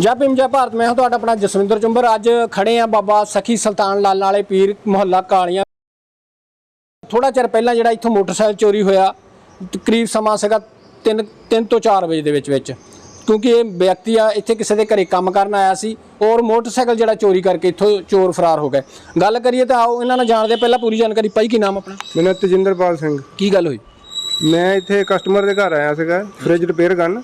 ਜੈ ਭੀਮ ਜੈ ਭਾਰਤ ਮੈਂ ਹਾਂ ਤੁਹਾਡਾ ਆਪਣਾ ਜਸਵਿੰਦਰ ਚੁੰਬਰ। ਅੱਜ ਖੜੇ ਆ ਬਾਬਾ ਸਖੀ ਸੁਲਤਾਨ ਲਾਲ ਵਾਲੇ ਪੀਰ ਮੁਹੱਲਾ ਕਾਲੀਆਂ। ਥੋੜਾ ਚਿਰ ਪਹਿਲਾਂ ਜਿਹੜਾ ਇੱਥੋਂ ਮੋਟਰਸਾਈਕਲ ਚੋਰੀ ਹੋਇਆ ਤਕਰੀਬ ਸਮਾਂ ਸੀਗਾ 3 3 ਤੋਂ 4 ਵਜੇ ਦੇ ਵਿੱਚ ਵਿੱਚ। ਕਿਉਂਕਿ ਇਹ ਵਿਅਕਤੀ ਆ ਇੱਥੇ ਕਿਸੇ ਦੇ ਘਰੇ ਕੰਮ ਕਰਨ ਆਇਆ ਸੀ ਔਰ ਮੋਟਰਸਾਈਕਲ ਜਿਹੜਾ ਚੋਰੀ ਕਰਕੇ ਇੱਥੋਂ ਚੋਰ ਫਰਾਰ ਹੋ ਗਏ। ਗੱਲ ਕਰੀਏ ਤਾਂ ਆਓ ਇਹਨਾਂ ਨਾਲ ਜਾਣਦੇ। ਪਹਿਲਾਂ ਪੂਰੀ ਜਾਣਕਾਰੀ ਪਾਈ ਕੀ ਨਾਮ ਆਪਣਾ? ਮੇਰਾ ਨਾਮ ਤਜਿੰਦਰਪਾਲ ਸਿੰਘ। ਕੀ ਗੱਲ ਹੋਈ? ਮੈਂ ਇੱਥੇ ਕਸਟਮਰ ਦੇ ਘਰ ਆਇਆ ਸੀਗਾ ਫ੍ਰਿਜ ਰਿਪੇਅਰ ਕਰਨ।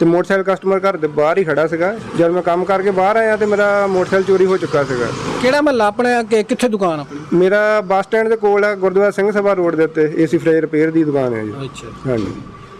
ਤੇ ਮੋਟਰਸਾਈਕਲ ਕਸਟਮਰ ਘਰ ਦੇ ਬਾਹਰ ਹੀ ਖੜਾ ਸੀਗਾ। ਜਦ ਮੈਂ ਕੰਮ ਕਰਕੇ ਬਾਹਰ ਆਇਆ ਤੇ ਮੇਰਾ ਮੋਟਰਸਾਈਕਲ ਚੋਰੀ ਹੋ ਚੁੱਕਾ ਸੀਗਾ। ਕਿਹੜਾ ਮਹੱਲਾ ਆਪਣੇ ਕਿ- ਕਿੱਥੇ ਦੁਕਾਨ ਆਪਣੀ? ਮੇਰਾ ਬੱਸ ਸਟੈਂਡ ਦੇ ਕੋਲ ਆ ਗੁਰਦੁਆਰਾ ਸਿੰਘ ਸਭਾ ਰੋਡ ਦੇ ਉੱਤੇ ਏਸੀ ਫ੍ਰਿਜ ਰਿਪੇਅਰ ਦੀ ਦੁਕਾਨ ਹੈ ਜੀ। ਅੱਛਾ। ਹਾਂਜੀ।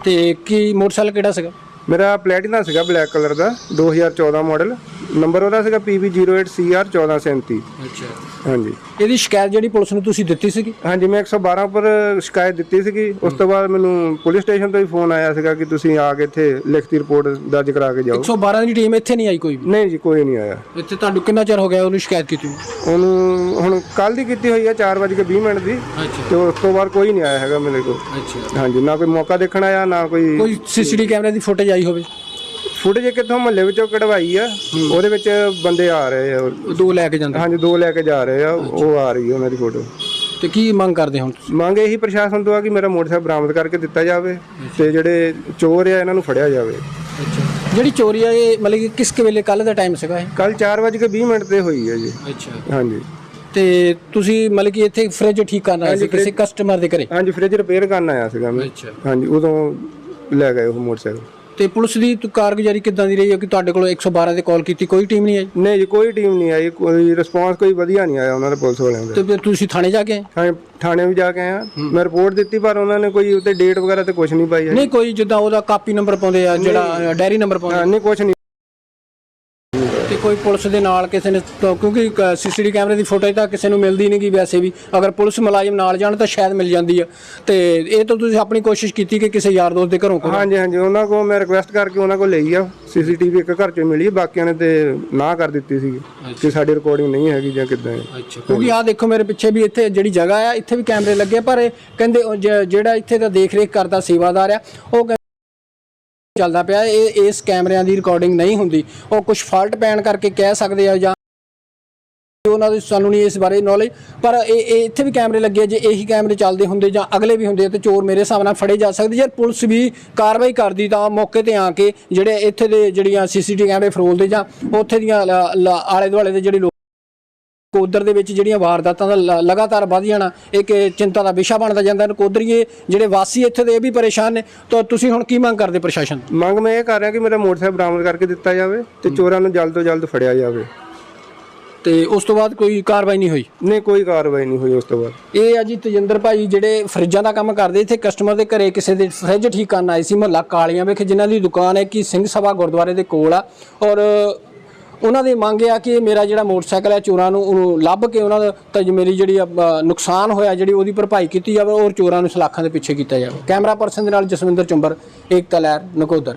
ਤੇ ਕੀ ਮੋਟਰਸਾਈਕਲ ਕਿਹੜਾ ਸੀਗਾ? ਮੇਰਾ ਪਲੈਟੀਨਾ ਸੀਗਾ ਬਲੈਕ ਕਲਰ ਦਾ 2014 ਮਾਡਲ ਨੰਬਰ ਉਹਦਾ ਸੀਗਾ PB08CR 1437 ਅੱਛਾ। ਹਾਂਜੀ। ਇਹਦੀ ਸ਼ਿਕਾਇਤ ਜਿਹੜੀ ਪੁਲਿਸ ਨੂੰ ਤੁਸੀਂ ਦਿੱਤੀ ਸੀਗੀ? ਹਾਂਜੀ ਮੈਂ 112 ਉੱਪਰ ਸ਼ਿਕਾਇਤ ਦਿੱਤੀ ਸੀਗੀ। ਉਸ ਤੋਂ ਬਾਅਦ ਮੈਨੂੰ ਪੁਲਿਸ ਸਟੇਸ਼ਨ ਤੋਂ ਹੀ ਫੋਨ ਆਇਆ ਸੀਗਾ ਕਿ ਤੁਸੀਂ ਆ ਕੇ ਇੱਥੇ ਲਿਖਤੀ ਰਿਪੋਰਟ ਦਰਜ ਕਰਾ ਕੇ ਜਾਓ। 112 ਦੀ ਟੀਮ ਇੱਥੇ ਨਹੀਂ ਆਈ ਕੋਈ ਵੀ? ਨਹੀਂ ਜੀ ਕੋਈ ਨਹੀਂ ਆਇਆ। ਇੱਥੇ ਤੁਹਾਨੂੰ ਕਿੰਨਾ ਚਿਰ ਹੋ ਗਿਆ ਉਹਨੂੰ ਸ਼ਿਕਾਇਤ ਕੀਤੀ ਨੂੰ? ਉਹਨੂੰ ਹੁਣ ਕੱਲ ਦੀ ਕੀਤੀ ਹੋਈ ਹੈ 4:20 ਮਿੰਟ ਦੀ। ਅੱਛਾ। ਤੇ ਉਸ ਤੋਂ ਬਾਅਦ ਕੋਈ ਨਹੀਂ ਆਇਆ ਹੈਗਾ ਮੇਰੇ ਕੋਲ। ਅੱਛਾ। ਹਾਂਜੀ ਨਾ ਕੋਈ ਮੌਕਾ ਦੇਖਣ ਆਇਆ ਨਾ ਕੋਈ ਕੋਈ ਸੀਸੀਟੀ ਕੈਮਰੇ ਦੀ ਫੁਟੇਜ ਆਈ ਹੋਵੇ? ਫੁਟੇਜ ਕਿੱਥੋਂ ਮਹੱਲੇ ਵਿੱਚੋਂ ਕਢਵਾਈ ਆ ਉਹਦੇ ਵਿੱਚ ਬੰਦੇ ਆ ਰਹੇ ਆ। ਦੋ ਲੈ ਕੇ ਜਾਂਦੇ? ਹਾਂਜੀ ਦੋ ਲੈ ਕੇ ਜਾ ਰਹੇ ਆ ਉਹ ਆ ਰਹੀ ਹੈ ਉਹਨਾਂ ਦੀ ਫੋਟੋ। ਤੇ ਕੀ ਮੰਗ ਕਰਦੇ ਹੁਣ? ਤੁਸੀਂ? ਮੰਗ ਇਹੀ ਪ੍ਰਸ਼ਾਸਨ ਤੋਂ ਆ ਕਿ ਮੇਰਾ ਮੋਟਰਸਾਈਕਲ ਬਰਾਮਦ ਕਰਕੇ ਦਿੱਤਾ ਜਾਵੇ ਤੇ ਜਿਹੜੇ ਚੋਰ ਆ ਇਹਨਾਂ ਨੂੰ ਫੜਿਆ ਜਾਵੇ। ਜਿਹੜੀ ਚੋਰੀ ਆ ਇਹ ਮਤਲਬ ਕਿ ਕਿਸ ਕੁ ਵੇਲੇ ਕੱਲ ਦਾ ਟਾਈਮ ਸੀਗਾ ਇਹ? ਕੱਲ 4:20 ਮਿੰਟ ਤੇ ਹੋਈ ਹੈ ਜੀ। ਅੱਛਾ। ਹਾਂਜੀ। ਤੇ ਤੁਸੀਂ ਮਤਲਬ ਕਿ ਇੱਥੇ ਫ੍ਰਿਜ ਠੀਕ ਕਰਨ ਆਏ ਸੀ ਕਿਸੇ ਕਸਟਮਰ ਦੇ ਘਰੇ? ਹਾਂਜੀ ਫ੍ਰਿਜ ਰਿਪੇਅਰ ਕਰਨ ਆਇਆ ਸੀਗਾ ਮੈਂ। ਅੱਛਾ। ਹਾਂਜੀ ਉਦੋਂ ਲੈ ਗਏ ਉਹ ਮੋਟਰਸਾਈਕਲ। ਤੇ ਪੁਲਿਸ ਦੀ ਤੁ- ਕਾਰਗੁਜ਼ਾਰੀ ਕਿੱਦਾਂ ਦੀ ਰਹੀ ਹੈ ਕਿ ਤੁਹਾਡੇ ਕੋਲ 112 ਤੇ ਕਾਲ ਕੀਤੀ? ਕੋਈ ਟੀਮ ਨਹੀਂ ਆਈ? ਨਹੀਂ ਜੀ ਕੋਈ ਟੀਮ ਨਹੀਂ ਆਈ। ਕੋਈ ਰਿਸਪਾਂਸ ਕੋਈ ਵਧੀਆ ਨਹੀਂ ਆਇਆ ਉਹਨਾਂ ਦੇ ਪੁਲਿਸ ਵਾਲਿਆਂ ਦਾ। ਤੇ ਫਿਰ ਤੁਸੀਂ ਥਾਣੇ ਜਾ ਕੇ ਆਏ? ਥਾਣੇ ਥਾਣੇ ਵੀ ਜਾ ਕੇ ਆਇਆ ਮੈਂ ਰਿਪੋਰਟ ਦਿੱਤੀ ਪਰ ਉਹਨਾਂ ਨੇ ਕੋਈ ਉੱਤੇ ਡੇਟ ਵਗੈਰਾ ਤੇ ਕੁਝ ਨਹੀਂ ਪਾਈ ਹੈ ਨਹੀਂ ਕੋਈ ਜਿੱਦਾਂ ਉਹਦਾ ਕਾਪੀ ਨੰਬਰ ਪਾਉਂਦੇ ਆ ਜਿਹੜਾ ਡਾਇਰੀ ਨੰਬਰ ਪਾਉਂਦੇ ਨਹੀਂ ਕੁਝ ਨਹੀਂ ਕੋਈ ਪੁਲਿਸ ਦੇ ਨਾਲ ਕਿਸੇ ਨੇ ਤਾਂ ਕਿਉਂਕਿ ਸੀਸੀਟੀ ਕੈਮਰੇ ਦੀ ਫੁਟੇਜ ਤਾਂ ਕਿਸੇ ਨੂੰ ਮਿਲਦੀ ਨਹੀਂ ਗੀ ਵੈਸੇ ਵੀ। ਅਗਰ ਪੁਲਿਸ ਮੁਲਾਜ਼ਮ ਨਾਲ ਜਾਣ ਤਾਂ ਸ਼ਾਇਦ ਮਿਲ ਜਾਂਦੀ ਆ। ਤੇ ਇਹ ਤਾਂ ਤੁਸੀਂ ਆਪਣੀ ਕੋਸ਼ਿਸ਼ ਕੀਤੀ ਕਿ ਕਿਸੇ ਯਾਰ ਦੋਸਤ ਦੇ ਘਰੋਂ ਕੋਲ ਹਾਂਜੀ ਹਾਂਜੀ। ਉਹਨਾਂ ਕੋਲ ਮੈਂ ਰਿਕੁਐਸਟ ਕਰਕੇ ਉਹਨਾਂ ਕੋਲ ਲਈ ਆ। ਸੀਸੀਟੀਵੀ ਇੱਕ ਘਰ ਚੋਂ ਮਿਲੀ ਬਾਕੀਆਂ ਨੇ ਤੇ ਨਾ ਕਰ ਦਿੱਤੀ ਸੀ ਕਿ ਸਾਡੀ ਰਿਕਾਰਡਿੰਗ ਨਹੀਂ ਹੈਗੀ ਜਾਂ ਕਿੱਦਾਂ ਹੈ। ਅੱਛਾ। ਕਿਉਂਕਿ ਆ ਦੇਖੋ ਮੇਰੇ ਪਿੱਛੇ ਵੀ ਇੱਥੇ ਜਿਹੜੀ ਜਗ੍ਹਾ ਆ ਇੱਥੇ ਵੀ ਕੈਮਰੇ ਲੱਗੇ ਪਰ ਇਹ ਕਹਿੰਦੇ ਜਿਹੜਾ ਇੱਥੇ ਦਾ ਦੇਖ ਰੇਖ ਕਰਦਾ ਸੇਵਾਦਾਰ ਆ ਉਹ ਚੱਲਦਾ ਪਿਆ, ਇਹ, ਇਸ ਕੈਮਰਿਆਂ ਦੀ ਰਿਕਾਰਡਿੰਗ ਨਹੀਂ ਹੁੰਦੀ। ਉਹ ਕੁਝ ਫਾਲਟ ਪੈਣ ਕਰਕੇ ਕਹਿ ਸਕਦੇ ਆ ਜਾਂ ਉਹਨਾਂ ਦੀ ਸਾਨੂੰ ਨਹੀਂ ਇਸ ਬਾਰੇ ਨੌਲੇਜ ਪਰ ਇਹ ਇਹ ਇੱਥੇ ਵੀ ਕੈਮਰੇ ਲੱਗੇ ਜੇ ਇਹੀ ਕੈਮਰੇ ਚੱਲਦੇ ਹੁੰਦੇ ਜਾਂ ਅਗਲੇ ਵੀ ਹੁੰਦੇ ਤੇ ਚੋਰ ਮੇਰੇ ਹਿਸਾਬ ਨਾਲ ਫੜੇ ਜਾ ਸਕਦੇ ਜੇ ਪੁਲਿਸ ਵੀ ਕਾਰਵਾਈ ਕਰਦੀ ਤਾਂ ਮੌਕੇ ਤੇ ਆ ਕੇ ਜਿਹੜੇ ਇੱਥੇ ਦੇ ਜਿਹੜੀਆਂ ਸੀਸੀਟੀਵੀ ਕੈਮਰੇ ਫਰੋਲਦੇ ਜਾਂ ਉੱਥੇ ਦੀਆਂ ਲ- ਆਲੇ ਦੁਆਲੇ ਦੇ ਜਿਹੜੇ ਲੋਕ ਨਕੋਦਰ ਦੇ ਵਿੱਚ ਜਿਹੜੀਆਂ ਵਾਰਦਾਤਾਂ ਦਾ ਲਗਾਤਾਰ ਵਧ ਜਾਣਾ ਇੱਕ ਚਿੰਤਾ ਦਾ ਵਿਸ਼ਾ ਬਣਦਾ ਜਾਂਦਾ ਨਕੋਦਰੀਏ ਜਿਹੜੇ ਵਾਸੀ ਇੱਥੇ ਦੇ ਇਹ ਵੀ ਪਰੇਸ਼ਾਨ ਨੇ। ਤਾਂ ਤੁਸੀਂ ਹੁਣ ਕੀ ਮੰਗ ਕਰਦੇ ਪ੍ਰਸ਼ਾਸਨ? ਮੰਗ ਮੈਂ ਇਹ ਕਰ ਰਿਹਾ ਕਿ ਮੇਰਾ ਮੋਟਰਸਾਈਕਲ ਬਰਾਮਦ ਕਰਕੇ ਦਿੱਤਾ ਜਾਵੇ ਤੇ ਚੋਰਾਂ ਨੂੰ ਜਲਦ ਤੋਂ ਜਲਦ ਫੜਿਆ ਜਾਵੇ। ਤੇ ਉਸ ਤੋਂ ਬਾਅਦ ਕੋਈ ਕਾਰਵਾਈ ਨਹੀਂ ਹੋਈ? ਨਹੀਂ ਕੋਈ ਕਾਰਵਾਈ ਨਹੀਂ ਹੋਈ ਉਸ ਤੋਂ ਬਾਅਦ। ਇਹ ਆ ਜੀ ਤਜਿੰਦਰ ਭਾਈ ਜਿਹੜੇ ਫਰਿੱਜਾਂ ਦਾ ਕੰਮ ਕਰਦੇ ਇੱਥੇ ਕਸਟਮਰ ਦੇ ਘਰੇ ਕਿਸੇ ਦੇ ਫਰਿੱਜ ਠੀਕ ਕਰਨ ਆਏ ਸੀ ਮਹੱਲਾ ਕਾਲੀਆਂ ਵਿਖੇ ਜਿਨ੍ਹਾਂ ਦੀ ਦੁਕਾਨ ਹੈ ਕਿ ਸਿੰਘ ਸਭਾ ਗੁਰਦੁਆਰੇ ਦੇ ਕੋਲ ਆ। ਔਰ ਉਹਨਾਂ ਦੀ ਮੰਗ ਆ ਕਿ ਮੇਰਾ ਜਿਹੜਾ ਮੋਟਰਸਾਈਕਲ ਹੈ ਚੋਰਾਂ ਨੂੰ ਉਹਨੂੰ ਲੱਭ ਕੇ ਉਹਨਾਂ ਦਾ ਤਾਂ ਜੀ ਮੇਰੀ ਜਿਹੜੀ ਆ, ਨੁਕਸਾਨ ਹੋਇਆ ਜਿਹੜੀ ਉਹਦੀ ਭਰਪਾਈ ਕੀਤੀ ਜਾਵੇ ਔਰ ਚੋਰਾਂ ਨੂੰ ਸਲਾਖਾਂ ਦੇ ਪਿੱਛੇ ਕੀਤਾ ਜਾਵੇ। ਕੈਮਰਾ ਪਰਸਨ ਦੇ ਨਾਲ ਜਸਵਿੰਦਰ ਚੁੰਬਰ ਏਕਤਾ ਲਹਿਰ ਨਕੋਦਰ।